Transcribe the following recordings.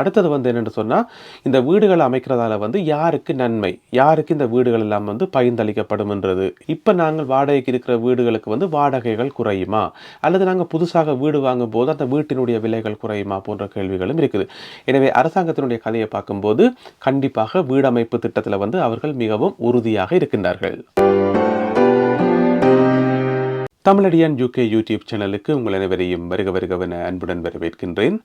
அடுத்தது வந்து என்னென்னு சொன்னால் இந்த வீடுகளை அமைக்கிறதால வந்து யாருக்கு நன்மை? யாருக்கு இந்த வீடுகள் எல்லாம் வந்து பயந்தளிக்கப்படும்ன்றது இப்போ நாங்கள் வாடகைக்கு இருக்கிற வீடுகளுக்கு வந்து வாடகைகள் குறையுமா? அல்லது நாங்கள் புதுசாக வீடு வாங்கும் போது அந்த வீட்டினுடைய விலைகள் குறையுமா போன்ற கேள்விகளும் இருக்குது. எனவே அரசாங்கத்தினுடைய கதையை பார்க்கும்போது கண்டிப்பாக வீடமைப்பு திட்டத்தில் வந்து அவர்கள் மிகவும் உறுதியாக இருக்கின்றார்கள். தமிழடியான் யூகே யூடியூப் சேனலுக்கு உங்கள் அனைவரையும் வருக வருகவென அன்புடன் வரவேற்கின்றேன்.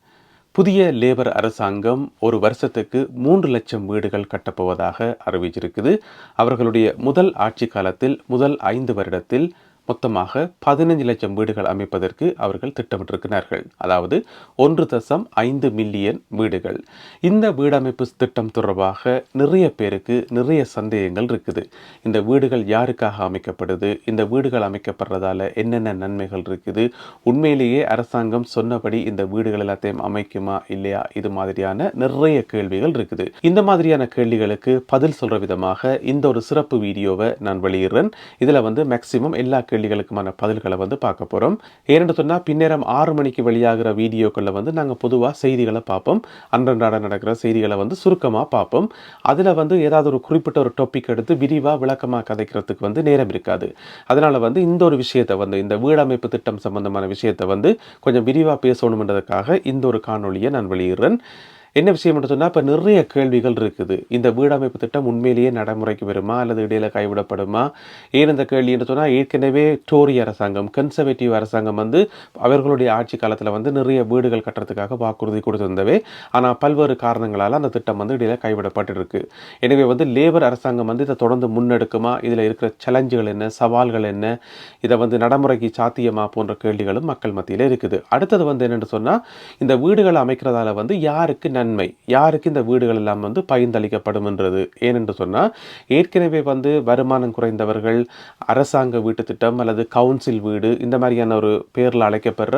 புதிய லேபர் அரசாங்கம் ஒரு வருஷத்துக்கு மூன்று லட்சம் வீடுகள் கட்டப்போவதாக அறிவிச்சிருக்குது. அவர்களுடைய முதல் ஆட்சி காலத்தில் முதல் ஐந்து வருடத்தில் மொத்தமாக பதினஞ்சு லட்சம் வீடுகள் அமைப்பதற்கு அவர்கள் திட்டமிட்டிருக்கிறார்கள். அதாவது ஒன்று தசம் ஐந்து மில்லியன் வீடுகள். இந்த வீடமைப்பு திட்டம் தொடர்பாக நிறைய பேருக்கு நிறைய சந்தேகங்கள் இருக்குது. இந்த வீடுகள் யாருக்காக அமைக்கப்படுது? இந்த வீடுகள் அமைக்கப்படுறதால என்னென்ன நன்மைகள் இருக்குது? உண்மையிலேயே அரசாங்கம் சொன்னபடி இந்த வீடுகள் எல்லாத்தையும் அமைக்குமா இல்லையா? இது மாதிரியான நிறைய கேள்விகள் இருக்குது. இந்த மாதிரியான கேள்விகளுக்கு பதில் சொல்ற விதமாக இந்த ஒரு சிறப்பு வீடியோவை நான் வெளியிடுறேன். இதில் வந்து மேக்சிமம் எல்லா கேள்விகளுக்குமான பதில்களை வந்து பார்க்க போகிறோம் ஏன்னு சொன்னால் பின்னேரம் ஆறு மணிக்கு வெளியாகிற வீடியோக்களில் வந்து நாங்கள் பொதுவாக செய்திகளை பார்ப்போம். அன்றன்றாட நடக்கிற செய்திகளை வந்து சுருக்கமாக பார்ப்போம். அதில் வந்து ஏதாவது ஒரு குறிப்பிட்ட ஒரு டாபிக் எடுத்து விரிவாக விளக்கமாக கதைக்கிறதுக்கு வந்து நேரம் இருக்காது. அதனால் வந்து இந்த ஒரு விஷயத்தை வந்து இந்த வீடமைப்பு திட்டம் சம்பந்தமான விஷயத்தை வந்து கொஞ்சம் விரிவாக பேசணுன்றதுக்காக இந்த ஒரு காணொலியை நான் வெளியிடுறேன். என்ன விஷயம் என்று சொன்னால் இப்போ நிறைய கேள்விகள் இருக்குது. இந்த வீடமைப்பு திட்டம் உண்மையிலேயே நடைமுறைக்கு வருமா? அல்லது இடையில கைவிடப்படுமா? ஏன் இந்த கேள்வி என்று சொன்னால் ஏற்கனவே டோரி அரசாங்கம் கன்சர்வேட்டிவ் அரசாங்கம் வந்து அவர்களுடைய ஆட்சி காலத்தில் வந்து நிறைய வீடுகள் கட்டுறதுக்காக வாக்குறுதி கொடுத்திருந்தவே. ஆனால் பல்வேறு காரணங்களால் அந்த திட்டம் வந்து இடையில கைவிடப்பட்டிருக்கு. எனவே வந்து லேபர் அரசாங்கம் வந்து இதை தொடர்ந்து முன்னெடுக்குமா? இதில் இருக்கிற சேலஞ்சுகள் என்ன? சவால்கள் என்ன? இதை வந்து நடைமுறைக்கு சாத்தியமா? போன்ற கேள்விகளும் மக்கள் மத்தியில் இருக்குது. அடுத்தது வந்து என்னென்னு சொன்னால் இந்த வீடுகள் அமைக்கிறதால வந்து யாருக்கு நன்மை. யாருக்கு இந்த வீடுகள் எல்லாம் வந்து பயந்தளிக்கப்படும்ன்றது ஏனென்று சொன்னால் ஏற்கனவே வந்து வருமானம் குறைந்தவர்கள் அரசாங்க வீட்டு திட்டம் அல்லது கவுன்சில் வீடு இந்த மாதிரியான ஒரு பேரில் அழைக்கப்படுற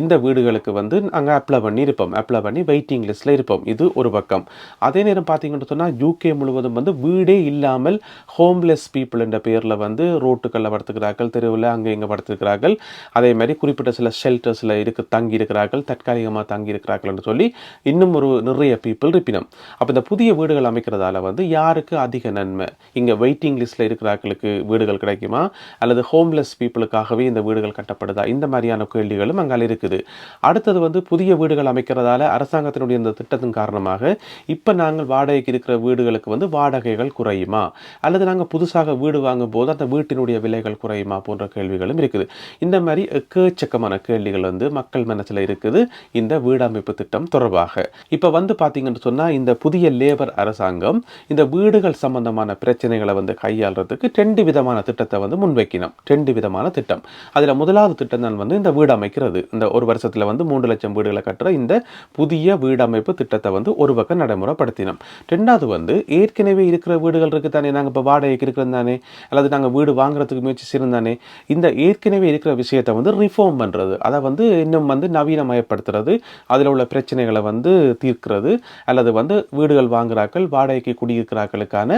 இந்த வீடுகளுக்கு வந்து நாங்கள் அப்ளை பண்ணி இருப்போம். அப்ளை பண்ணி வெயிட்டிங் லிஸ்ட்டில் இருப்போம். இது ஒரு பக்கம். அதே நேரம் பார்த்தீங்கன்னு சொன்னால் யூகே முழுவதும் வந்து வீடே இல்லாமல் ஹோம்லெஸ் பீப்புள் என்ற பேரில் வந்து ரோட்டுக்களில் படுத்துக்கிறார்கள் தெருவில் அங்கே இங்கே படுத்துக்கிறார்கள் அதே மாதிரி குறிப்பிட்ட சில ஷெல்டர்ஸில் இருக்கு தங்கி இருக்கிறார்கள் தற்காலிகமாக தங்கி இருக்கிறார்கள் என்று சொல்லி இன்னும் ஒரு நிறைய பீப்புள் இருப்பினம். அப்போ இந்த புதிய வீடுகள் அமைக்கிறதால வந்து யாருக்கு அதிக நன்மை? இங்கே வெயிட்டிங் லிஸ்ட்டில் இருக்கிறார்களுக்கு வீடுகள் கிடைக்குமா? அல்லது ஹோம்லெஸ் பீப்புளுக்காகவே இந்த வீடுகள் கட்டப்படுதா? இந்த மாதிரியான கேள்விகளும் அங்கே இருக்குது. அடுத்தது வந்து புதிய வீடுகள் அமைக்கிறதால அரசாங்கத்தினுடைய இந்த திட்டத்தின் காரணமாக இப்போ நாங்கள் வாடகைக்கு இருக்கிற வீடுகளுக்கு வந்து வாடகைகள் குறையுமா? அல்லது நாங்கள் புதுசாக வீடு வாங்கும் போது அந்த வீட்டினுடைய விலைகள் குறையுமா? போன்ற கேள்விகளும் இருக்குது. இந்த மாதிரி எக்கச்சக்கமான கேள்விகள் வந்து மக்கள் மனசில் இருக்குது. இந்த வீடமைப்பு திட்டம் தொடர்பாக. இப்போ வந்து பார்த்தீங்கன்னு சொன்னால் இந்த புதிய லேபர் அரசாங்கம் இந்த வீடுகள் சம்பந்தமான பிரச்சனைகளை வந்து கையாளுறதுக்கு ரெண்டு விதமான திட்டத்தை வந்து முன்வைக்கணும். ரெண்டு விதமான திட்டம். அதில் முதலாவது திட்டம் தான் வந்து இந்த வீடு அமைக்கிறது. இந்த ஒரு வருஷத்தில் வந்து மூன்று லட்சம் வீடுகளை கட்டுற இந்த புதிய வீடமைப்பு திட்டத்தை வந்து ஒரு பக்கம் நடைமுறைப்படுத்தினோம். ரெண்டாவது வந்து ஏற்கனவே இருக்கிற வீடுகள் இருக்குது தானே நாங்கள் இப்போ வாடகைக்கு இருக்கிறது தானே? அல்லது நாங்கள் வீடு வாங்குறதுக்கு முயற்சி செய்யிருந்தானே இந்த ஏற்கனவே இருக்கிற விஷயத்தை வந்து ரிஃபார்ம் பண்ணுறது அதை வந்து இன்னும் வந்து நவீனமயப்படுத்துறது. அதில் உள்ள பிரச்சனைகளை வந்து இருக்கிறது அல்லது வந்து வீடுகள் வாங்குகிறார்கள் வாடகைக்கு குடியிருக்கிறார்களுக்கான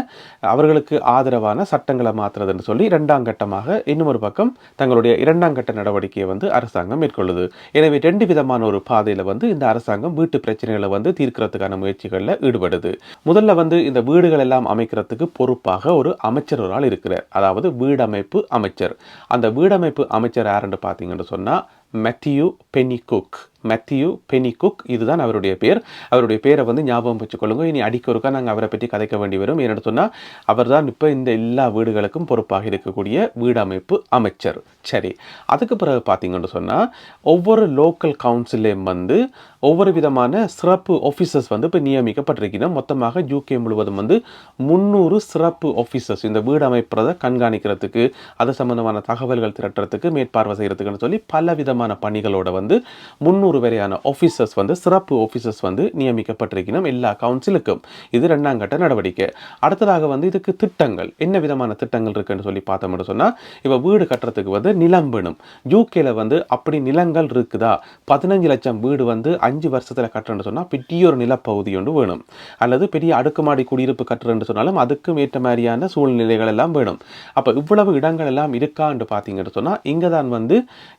அவர்களுக்கு ஆதரவான சட்டங்களை மாற்றுறதுன்னு சொல்லி இரண்டாம் கட்டமாக இன்னும் ஒரு பக்கம் தங்களுடைய இரண்டாம் கட்ட நடவடிக்கையை வந்து அரசாங்கம் மேற்கொள்ளுது. எனவே ரெண்டு விதமான ஒரு பாதையில் வந்து இந்த அரசாங்கம் வீட்டு பிரச்சனைகளை வந்து தீர்க்கிறதுக்கான முயற்சிகளில் ஈடுபடுது. முதல்ல வந்து இந்த வீடுகள் எல்லாம் அமைக்கிறதுக்கு பொறுப்பாக ஒரு அமைச்சர் ஒரு ஆள் இருக்கிறார். அதாவது வீடமைப்பு அமைச்சர். அந்த வீடமைப்பு அமைச்சர் யாருன்னு பார்த்தீங்கன்னு சொன்னால் Matthew Pennycuick Matthew Matthew Pennycuick இதுதான் அவருடைய பேர். அவருடைய பேரை வந்து ஞாபகம் வச்சுக்கொள்ளுங்க. இனி அடிக்கொருக்கா நாங்கள் அவரை பற்றி கதைக்க வேண்டி வரும். என்னென்னு சொன்னால் அவர் தான் இப்போ இந்த எல்லா வீடுகளுக்கும் பொறுப்பாக இருக்கக்கூடிய வீடமைப்பு அமைச்சர். சரி அதுக்கு பிறகு பார்த்தீங்கன்னு சொன்னால் ஒவ்வொரு லோக்கல் கவுன்சிலையும் வந்து ஒவ்வொரு விதமான சிறப்பு ஆஃபீஸர்ஸ் வந்து இப்போ நியமிக்கப்பட்டிருக்கிறோம் மொத்தமாக யூகே முழுவதும் வந்து முந்நூறு சிறப்பு ஆஃபீஸர்ஸ் இந்த வீடு அமைப்பதை கண்காணிக்கிறதுக்கு அது சம்பந்தமான தகவல்கள் திரட்டுறதுக்கு மேற்பார்வை செய்கிறதுக்குன்னு சொல்லி பல விதமான பணிகளோட வந்து முந்நூறு வரையான ஆஃபீஸர்ஸ் வந்து சிறப்பு ஆஃபீஸர்ஸ் வந்து நியமிக்கப்பட்டிருக்கணும் எல்லா கவுன்சிலுக்கும் இது ரெண்டாம் கட்ட நடவடிக்கை. அடுத்ததாக வந்து இதுக்கு திட்டங்கள். என்ன விதமான திட்டங்கள் இருக்குன்னு சொல்லி பார்த்தோம்னு சொன்னால் இப்போ வீடு கட்டுறதுக்கு வந்து நிலம் வேணும். யூகேல வந்து அப்படி நிலங்கள் இருக்குதா? பதினஞ்சு லட்சம் வீடு வந்து அஞ்சு வருஷத்தில் கட்டுறேன்னு சொன்னால் பெரிய ஒரு நிலப்பகுதி ஒன்று வேணும். அல்லது பெரிய அடுக்குமாடி குடியிருப்பு கட்டுறேன்னு சொன்னாலும் அதுக்கும் ஏற்ற மாதிரியான சூழ்நிலைகள் எல்லாம் வேணும். அப்போ இவ்வளவு இடங்கள் எல்லாம் இருக்கான்னு பார்த்தீங்கன்னு சொன்னால் இங்கே தான் வந்து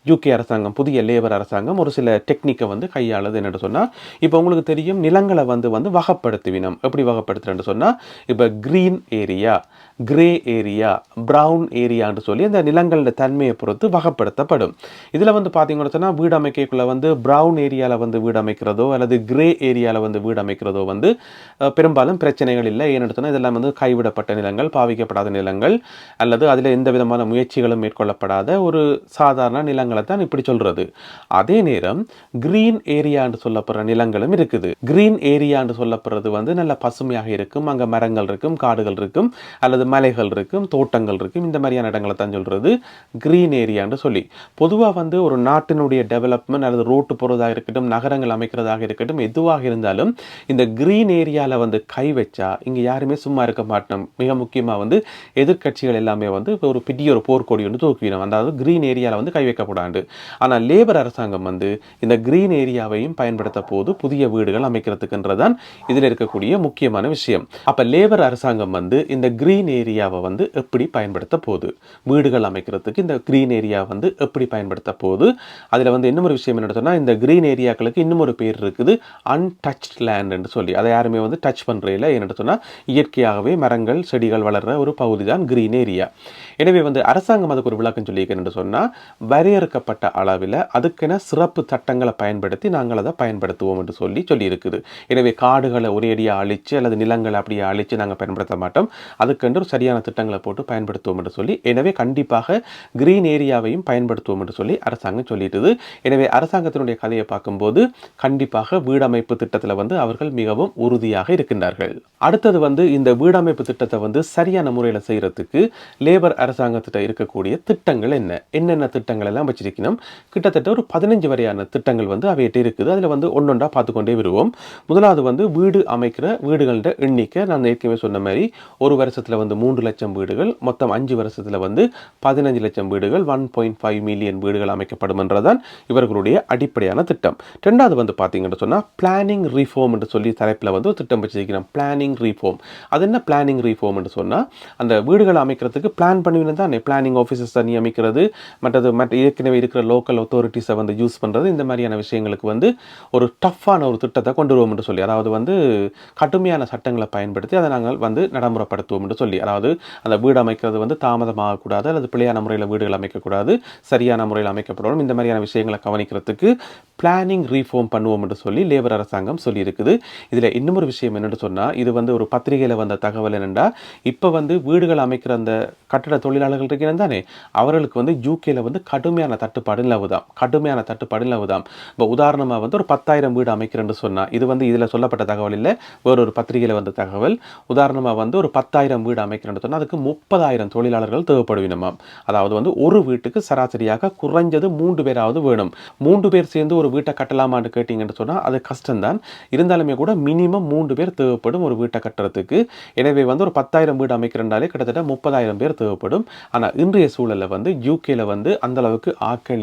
யூகே அரசாங்கம் புதிய லேபர் அரசாங்கம் ஒரு சில டெக் டெக்னிக்கை வந்து கையாளுது என்னென்னு சொன்னால் இப்போ உங்களுக்கு தெரியும் நிலங்களை வந்து வந்து வகைப்படுத்துவினம். எப்படி வகைப்படுத்துறேன்னு சொன்னால் இப்போ green area grey area brown ஏரியான்னு சொல்லி அந்த நிலங்களின் தன்மையை பொறுத்து வகைப்படுத்தப்படும். இதில் வந்து பார்த்தீங்கன்னு சொன்னால் வீடு அமைக்கக்குள்ள வந்து ப்ரௌன் ஏரியாவில் வந்து வீடு அமைக்கிறதோ அல்லது கிரே ஏரியாவில் வந்து வீடு அமைக்கிறதோ வந்து பெரும்பாலும் பிரச்சனைகள் இல்லை. ஏன்னு சொன்னால் இதெல்லாம் வந்து கைவிடப்பட்ட நிலங்கள் பாவிக்கப்படாத நிலங்கள் அல்லது அதில் எந்த விதமான முயற்சிகளும் மேற்கொள்ளப்படாத ஒரு சாதாரண நிலங்களை தான் இப்படி சொல்கிறது அதே நேரம் கிரீன் ஏரியான்னு சொல்லப்படுற நிலங்களும் இருக்குது. கிரீன் ஏரியான்னு சொல்லப்படுறது வந்து நல்ல பசுமையாக இருக்கும் அங்கே மரங்கள் இருக்கும் காடுகள் இருக்கும் அல்லது மலைகள் இருக்கும் தோட்டங்கள் இருக்கும் இந்த மாதிரியான இடங்களை தான் சொல்கிறது க்ரீன் ஏரியான்னு சொல்லி. பொதுவாக வந்து ஒரு நாட்டினுடைய டெவலப்மெண்ட் அல்லது ரோட்டு போகிறதாக இருக்கட்டும் நகரங்கள் அமைக்கிறதாக இருக்கட்டும் எதுவாக இருந்தாலும் இந்த க்ரீன் ஏரியாவில் வந்து கை வச்சா இங்கே யாருமே சும்மா இருக்க மாட்டோம். மிக முக்கியமாக வந்து எதிர்க்கட்சிகள் எல்லாமே வந்து இப்போ ஒரு பெரிய ஒரு போர்க்கொடி ஒன்று தூக்கிடும் அதாவது க்ரீன் ஏரியாவில் வந்து கை வைக்கக்கூடாது ஆனால் லேபர் அரசாங்கம் வந்து இந்த க்ரீன் ஏரியாவையும் பயன்படுத்த போது புதிய வீடுகள் அமைக்கிறதுக்குன்றதான் இதில் இருக்கக்கூடிய முக்கியமான விஷயம். அப்போ லேபர் அரசாங்கம் வந்து இந்த க்ரீன் ஏரியாவை வந்து எப்படி பயன்படுத்த போகுது? வீடுகள் அமைக்கிறதுக்கு இந்த கிரீன் ஏரியா வந்து எப்படி பயன்படுத்த போகுது? அதில் வந்து இன்னும் ஒரு விஷயம் என்ன சொன்னால் இந்த க்ரீன் ஏரியாக்களுக்கு இன்னும் ஒரு பேர் இருக்குது அன்டச்ட் லேண்ட்னு சொல்லி. அதை யாருமே வந்து டச் பண்ணுறையில் என்ன சொன்னால் இயற்கையாகவே மரங்கள் செடிகள் வளர்கிற ஒரு பகுதி தான் க்ரீன் ஏரியா எனவே வந்து அரசாங்கம் அதுக்கு ஒரு விளக்கம் சொல்லியிருக்கேன்னு சொன்னால் வரையறுக்கப்பட்ட அளவில் அதுக்கென சிறப்பு சட்டங்களை பயன்படுத்தி நாங்கள் அதை பயன்படுத்துவோம் என்று சொல்லி சொல்லியிருக்குது. எனவே காடுகளை ஒரேடியாக அழித்து அல்லது நிலங்களை அப்படியே அழித்து நாங்கள் பயன்படுத்த மாட்டோம். அதுக்கென்று ஒரு சரியான திட்டங்களை போட்டு பயன்படுத்துவோம் என்று சொல்லி எனவே கண்டிப்பாக கிரீன் ஏரியாவையும் பயன்படுத்துவோம் என்று சொல்லி அரசாங்கம் சொல்லிட்டுது. எனவே அரசாங்கத்தினுடைய கதையை பார்க்கும்போது கண்டிப்பாக வீடமைப்பு திட்டத்தில் வந்து அவர்கள் மிகவும் உறுதியாக இருக்கின்றார்கள். அடுத்தது வந்து இந்த வீடமைப்பு திட்டத்தை வந்து சரியான முறையில் செய்கிறதுக்கு லேபர் அரசாங்கத்திட்ட இருக்கக்கூடிய திட்டங்கள் என்ன? என்னென்ன திட்டங்கள் எல்லாம் வச்சிருக்கணும்? கிட்டத்தட்ட ஒரு பதினஞ்சு வரையான திட்டங்கள் வந்து அவையிட்ட இருக்குது. அதில் வந்து ஒன்றொன்றா பார்த்துக்கொண்டே வருவோம். முதலாவது வந்து வீடு அமைக்கிற வீடுகளோட எண்ணிக்கை நான் ஏற்கனவே சொன்ன மாதிரி ஒரு வருஷத்தில் வந்து மூன்று லட்சம் வீடுகள் மொத்தம் அஞ்சு வருஷத்தில் வந்து பதினஞ்சு லட்சம் வீடுகள் ஒன் பாயிண்ட் ஃபைவ் மில்லியன் வீடுகள் அமைக்கப்படும் என்றதான் இவர்களுடைய அடிப்படையான திட்டம். ரெண்டாவது வந்து பார்த்தீங்கன்னு சொன்னால் பிளானிங் ரீஃபார்ம் என்று சொல்லி தலைப்பில் வந்து ஒரு திட்டம் வச்சிருக்கிறோம். பிளானிங் ரீஃபார்ம் அது என்ன பிளானிங் ரீஃபார்ம் என்று சொன்னால் அந்த வீடுகள் அமைக்கிறதுக்கு பிளான் பண்ணுவீங்க தானே. பிளானிங் ஆஃபீஸர்ஸை நியமிக்கிறது. மற்றது மற்ற ஏற்கனவே இருக்கிற லோக்கல் அத்தாரிட்டிஸை வந்து யூஸ் பண்ணுறது இந்த மாதிரியான விஷயங்களுக்கு வந்து ஒரு டஃப்பான ஒரு திட்டத்தை கொண்டு வருவோம் என்று சொல்லி அதாவது வந்து கடுமையான சட்டங்களை பயன்படுத்தி அதை நாங்கள் வந்து நடைமுறைப்படுத்துவோம் என்று சொல்லி அதாவது அந்த வீடு அமைக்கிறது வந்து தாமதமாகக்கூடாது அல்லது பிழையான முறையில் வீடுகள் அமைக்கக்கூடாது சரியான முறையில் அமைக்கப்படணும். இந்த மாதிரியான விஷயங்களை கவனிக்கிறதுக்கு பிளானிங் ரீஃபார்ம் பண்ணுவோம் என்று சொல்லி லேபர் அரசாங்கம் சொல்லியிருக்குது. இதில் இன்னொரு விஷயம் என்னென்னு சொன்னால் இது வந்து ஒரு பத்திரிகையில் வந்த தகவல் என்னென்னா இப்போ வந்து வீடுகள் அமைக்கிற அந்த கட்டட தொழிலாளர்கள் இருக்கிறது தானே அவர்களுக்கு வந்து யூகேல வந்து கடுமையான தட்டுப்பாடு நிலவுதாம். கடுமையான தட்டுப்பாடு நிலவுதாம். இப்போ உதாரணமாக வந்து ஒரு பத்தாயிரம் வீடு அமைக்கிறேன்னு சொன்னால் இது வந்து இதில் சொல்லப்பட்ட தகவல் இல்லை வேறொரு பத்திரிகையில் வந்த தகவல். உதாரணமாக வந்து ஒரு பத்தாயிரம் வீடு அமைக்கிறேன்னு சொன்னால் அதுக்கு முப்பதாயிரம் தொழிலாளர்கள் தேவைப்படுவினமாம். அதாவது வந்து ஒரு வீட்டுக்கு சராசரியாக குறைஞ்சது மூன்று பேராவது வேணும். மூன்று பேர் சேர்ந்து ஒரு வீட்டை கட்டலாமான்னு கேட்டிங்கன்னு சொன்னால் அது கஷ்டம்தான். இருந்தாலுமே கூட மினிமம் மூன்று பேர் தேவைப்படும் ஒரு வீட்டை கட்டுறதுக்கு. எனவே வந்து ஒரு பத்தாயிரம் வீடு அமைக்கிறனாலே கிட்டத்தட்ட முப்பதாயிரம் பேர் தேவைப்படும். ஆனால் இன்றைய சூழலில் வந்து யூகேல வந்து அந்த அளவுக்கு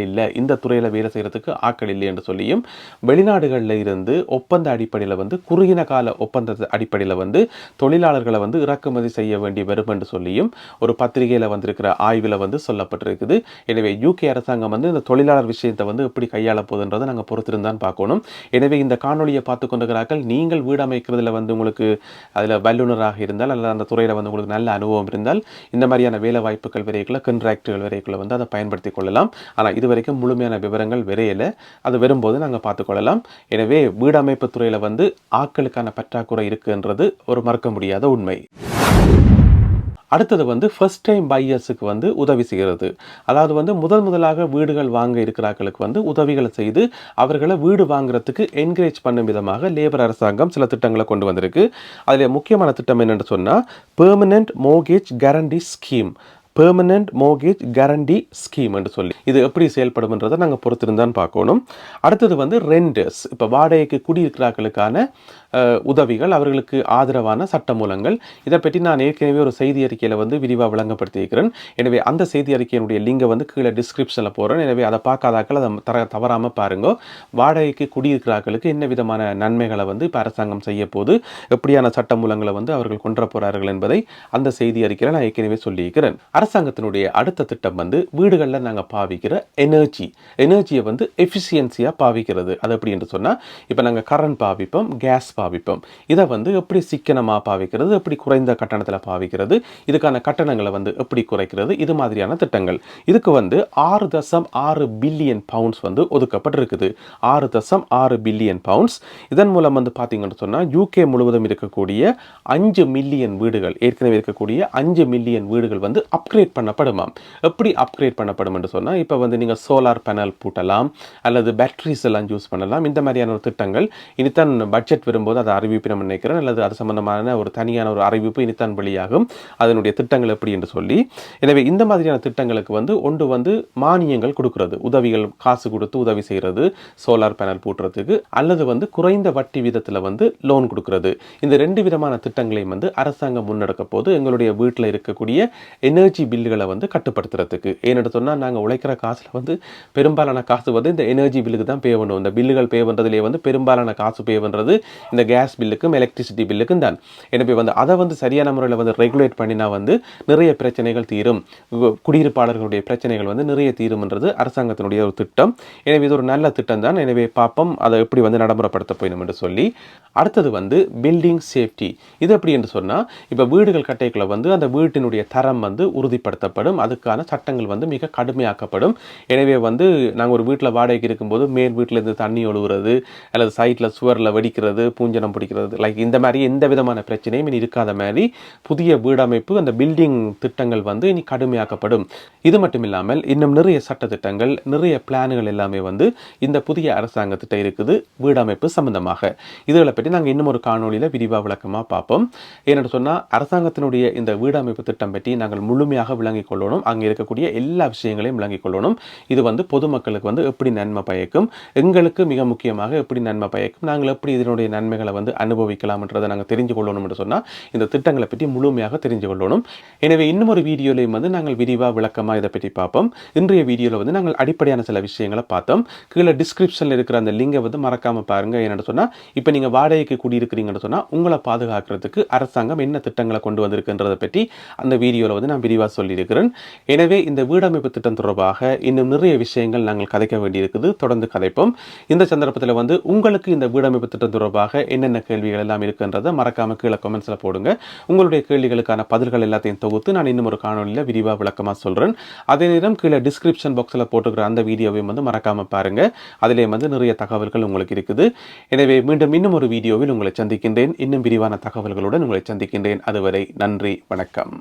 இல்லை. இந்த துறையில் வேலை செய்கிறதுக்கு ஆக்கள் இல்லை என்று சொல்லியும் வெளிநாடுகளில் இருந்து ஒப்பந்த அடிப்படையில் வந்து குறுகின கால ஒப்பந்த அடிப்படையில் வந்து தொழிலாளர்களை வந்து இறக்குமதி செய்ய வேண்டி வரும் என்று சொல்லியும் ஒரு பத்திரிகையில் வந்திருக்கிற ஆய்வில் வந்து சொல்லப்பட்டிருக்குது. எனவே யூகே அரசாங்கம் வந்து இந்த தொழிலாளர் விஷயத்தை வந்து எப்படி கையாள போதுன்றதை நாங்கள் பொறுத்திருந்தான் பார்க்கணும். எனவே இந்த காணொலியை பார்த்து கொண்டிருக்கிறார்கள். நீங்கள் வீடு அமைக்கிறதுல வந்து உங்களுக்கு அதில் வல்லுநராக இருந்தால் அல்லது அந்த துறையில் வந்து உங்களுக்கு நல்ல அனுபவம் இருந்தால் இந்த மாதிரியான வேலை வாய்ப்புகள் வரைக்குள்ள கண்ட்ராக்டுகள் வரைக்குள்ள வந்து அதை பயன்படுத்தி கொள்ளலாம். ஆனால் இது வரைக்கும் முழுமையான விவரங்கள் விரையலை. அது வரும்போது நாங்கள் பார்த்துக்கொள்ளலாம் எனவே வீடமைப்பு துறையில் வந்து ஆக்களுக்கான பற்றாக்குறை இருக்குன்றது ஒரு மறக்க முடியாத உண்மை. அடுத்தது வந்து ஃபர்ஸ்ட் டைம் பையர்ஸுக்கு வந்து உதவி செய்கிறது. அதாவது வந்து முதல் முதலாக வீடுகள் வாங்க இருக்கிறார்களுக்கு வந்து உதவிகளை செய்து அவர்களை வீடு வாங்குறதுக்கு என்கரேஜ் பண்ணும் விதமாக லேபர் அரசாங்கம் சில திட்டங்களை கொண்டு வந்திருக்கு. அதில் முக்கியமான திட்டம் என்னென்னு சொன்னால் permanent mortgage guarantee scheme permanent mortgage guarantee scheme என்று சொல்லி. இது எப்படி செயல்படும்ன்றதை நாங்கள் பொறுத்திருந்தான் பார்க்கணும். அடுத்தது வந்து ரெண்டர்ஸ் இப்போ வாடகைக்கு குடியிருக்கிறார்களுக்கான உதவிகள் அவர்களுக்கு ஆதரவான சட்டமூலங்கள் இதை பற்றி நான் ஏற்கனவே ஒரு செய்தி அறிக்கையில் வந்து விரிவாக விளங்கப்படுத்தியிருக்கிறேன். எனவே அந்த செய்தி அறிக்கையினுடைய லிங்கை வந்து கீழே டிஸ்கிரிப்ஷனில் போகிறேன் எனவே அதை பார்க்காதாக்கள் அதை தர தவறாமல் பாருங்க. வாடகைக்கு குடியிருக்கிறார்களுக்கு என்ன விதமான நன்மைகளை வந்து இப்போ அரசாங்கம் செய்ய போது எப்படியான சட்ட மூலங்களை வந்து அவர்கள் கொண்டு போகிறார்கள் என்பதை அந்த செய்தி அறிக்கையில் நான் ஏற்கனவே சொல்லியிருக்கிறேன். அரசாங்கத்தினுடைய அடுத்த திட்டம் வந்து வீடுகளில் நாங்கள் பாவிக்கிற எனர்ஜி எனர்ஜியை வந்து எஃபிஷியன்சியாக பாவிக்கிறது. அது எப்படி என்று சொன்னால் இப்போ நாங்கள் கரண்ட் பாவிப்போம் கேஸ் பாவிப்போம். இதை வந்து எப்படி சிக்கனமாக பாவிக்கிறது எப்படி குறைந்த கட்டணத்தில் பாவிக்கிறது இதுக்கான கட்டணங்களை வந்து எப்படி குறைக்கிறது இது மாதிரியான திட்டங்கள். இதுக்கு வந்து ஆறு தசம் ஆறு பில்லியன் பவுண்ட்ஸ் வந்து ஒதுக்கப்பட்டிருக்குது. ஆறு தசம் ஆறு பில்லியன் பவுண்ட்ஸ் இதன் மூலம் வந்து பார்த்தீங்கன்னு சொன்னால் யூகே முழுவதும் இருக்கக்கூடிய அஞ்சு மில்லியன் வீடுகள் ஏற்கனவே இருக்கக்கூடிய அஞ்சு மில்லியன் வீடுகள் வந்து அப்கிரேட் பண்ணப்படுமா? எப்படி அப்கிரேட் பண்ணப்படும் என்று சொன்னால் இப்போ வந்து நீங்கள் சோலார் பேனல் பூட்டலாம் அல்லது பேட்டரிஸ் எல்லாம் யூஸ் பண்ணலாம் இந்த மாதிரியான ஒரு திட்டங்கள். இனித்தான் பட்ஜெட் வரும்போது அதை அறிவிப்பு நம்ம நினைக்கிறேன் அல்லது அது சம்பந்தமான ஒரு தனியான ஒரு அறிவிப்பு இனித்தான் வெளியாகும். அதனுடைய திட்டங்கள் எப்படி என்று சொல்லி. எனவே இந்த மாதிரியான திட்டங்களுக்கு வந்து ஒன்று வந்து மானியங்கள் கொடுக்கறது. உதவிகள் காசு கொடுத்து உதவி செய்கிறது சோலார் பேனல் பூட்டுறதுக்கு அல்லது வந்து குறைந்த வட்டி விதத்தில் வந்து லோன் கொடுக்கறது. இந்த ரெண்டு விதமான திட்டங்களையும் வந்து அரசாங்கம் முன்னெடுக்க போது எங்களுடைய வீட்டில் இருக்கக்கூடிய எனர்ஜி பில்லுகளை வந்து கட்டுப்படுத்துறதுக்கு. ஏன்னு சொன்னால் நாங்கள் உழைக்கிற காசில் வந்து பெரும்பாலான காசு வந்து இந்த எனர்ஜி பில்லுக்கு தான் பே பண்ணுவோம். இந்த பில்லுகள் பே பண்ணுறதுலேயே வந்து பெரும்பாலான காசு பே பண்ணுறது இந்த கேஸ் பில்லுக்கும் எலக்ட்ரிசிட்டி பில்லுக்கும் தான். எனவே வந்து அதை வந்து சரியான முறையில் வந்து ரெகுலேட் பண்ணினா வந்து நிறைய பிரச்சனைகள் தீரும். குடியிருப்பாளர்களுடைய பிரச்சனைகள் வந்து நிறைய தீரும்ன்றது அரசாங்கத்தினுடைய ஒரு திட்டம். எனவே இது ஒரு நல்ல திட்டம் தான். எனவே பார்ப்போம் அதை எப்படி வந்து நடைமுறைப்படுத்த போயிடும் என்று சொல்லி அடுத்தது வந்து பில்டிங் சேஃப்டி இது எப்படி என்று சொன்னால் இப்போ வீடுகள் கட்டைக்குள்ள வந்து அந்த வீட்டினுடைய தரம் வந்து உறுதிப்படுத்தப்படும். அதுக்கான சட்டங்கள் வந்து மிக கடுமையாக்கப்படும். எனவே வந்து நாங்கள் ஒரு வீட்டில் வாடகைக்கு இருக்கும்போது மேல் வீட்டில் இருந்து தண்ணி ஒழுகுறது அல்லது சைட்டில் சுவரில் வெடிக்கிறது பூஞ்சனம் பிடிக்கிறது லைக் இந்த மாதிரி எந்த விதமான பிரச்சனையும் இனி இருக்காத மாதிரி புதிய வீடமைப்பு அந்த பில்டிங் திட்டங்கள் வந்து இனி கடுமையாக்கப்படும். இது மட்டும் இல்லாமல் இன்னும் நிறைய சட்ட திட்டங்கள் நிறைய பிளான்கள் எல்லாமே வந்து இந்த புதிய அரசாங்கத்திட்ட இருக்குது வீடமைப்பு சம்பந்தமாக. இதுகளை பற்றி நாங்கள் இன்னும் ஒரு காணொலியில் விரிவாக விளக்கமாக பார்ப்போம். ஏன்னு சொன்னால் அரசாங்கத்தினுடைய இந்த வீடமைப்பு திட்டம் பற்றி நாங்கள் முழுமையாக விளங்கிக் கொள்ளணும். அங்கே இருக்கக்கூடிய எல்லா விஷயங்களையும் விளங்கிக் கொள்ளணும். இது வந்து பொதுமக்களுக்கு வந்து எப்படி நன்மை பயக்கும்? எங்களுக்கு மிக முக்கியமாக எப்படி நன்மை பயக்கும்? நாங்கள் எப்படி இதனுடைய நன்மைகளை வந்து அனுபவிக்கலாம்ன்றதை நாங்கள் தெரிஞ்சு கொள்ளணும் என்று சொன்னால் இந்த திட்டங்களை பற்றி முழுமையாக தெரிஞ்சு கொள்ளணும். எனவே இன்னும் ஒரு வீடியோலையும் வந்து நாங்கள் விரிவாக விளக்கமாக இதை பற்றி பார்ப்போம். இன்றைய வீடியோவில் வந்து நாங்கள் அடிப்படையான சில விஷயங்களை பார்த்தோம். கீழே டிஸ்கிரிப்ஷனில் இருக்கிற அந்த லிங்கை வந்து மறக்காமல் பாருங்கள் என்னென்னு சொன்னால் இப்போ நீங்கள் வாடகைக்கு குடியிருக்கிறீங்கன்னு சொன்னால் உங்களை பாதுகாக்கிறதுக்கு அரசாங்கம் என்ன திட்டங்களை கொண்டு வந்திருக்குன்றதை பற்றி அந்த வீடியோவில் வந்து நான் விரிவாக சொல்லியிருக்கிறேன். எனவே இந்த வீடமைப்பு திட்டம் தொடர்பாக இன்னும் நிறைய விஷயங்கள் நாங்கள் கதைக்க வேண்டியிருக்குது. தொடர்ந்து கதைப்போம். இந்த சந்தர்ப்பத்தில் வந்து உங்களுக்கு இந்த வீடமைப்பு திட்டம் தொடர்பாக என்னென்ன கேள்விகள் எல்லாம் இருக்குன்றதை மறக்காமல் கீழே கமெண்ட்ஸில் போடுங்க. உங்களுடைய கேள்விகளுக்கான பதில்கள் எல்லாத்தையும் தொகுத்து நான் இன்னும் ஒரு காணொலியில் விரிவாக விளக்கமாக சொல்கிறேன் அதே நேரம் கீழே டிஸ்கிரிப்ஷன் பாக்ஸில் போட்டுக்கிற அந்த வீடியோவையும் வந்து மறக்காம பாருங்க. அதிலே வந்து நிறைய தகவல்கள் உங்களுக்கு இருக்குது. எனவே மீண்டும் இன்னும் ஒரு வீடியோவில் உங்களை சந்திக்கின்றேன். இன்னும் விரிவான தகவல்களுடன் உங்களை சந்திக்கின்றேன். அதுவரை நன்றி வணக்கம்.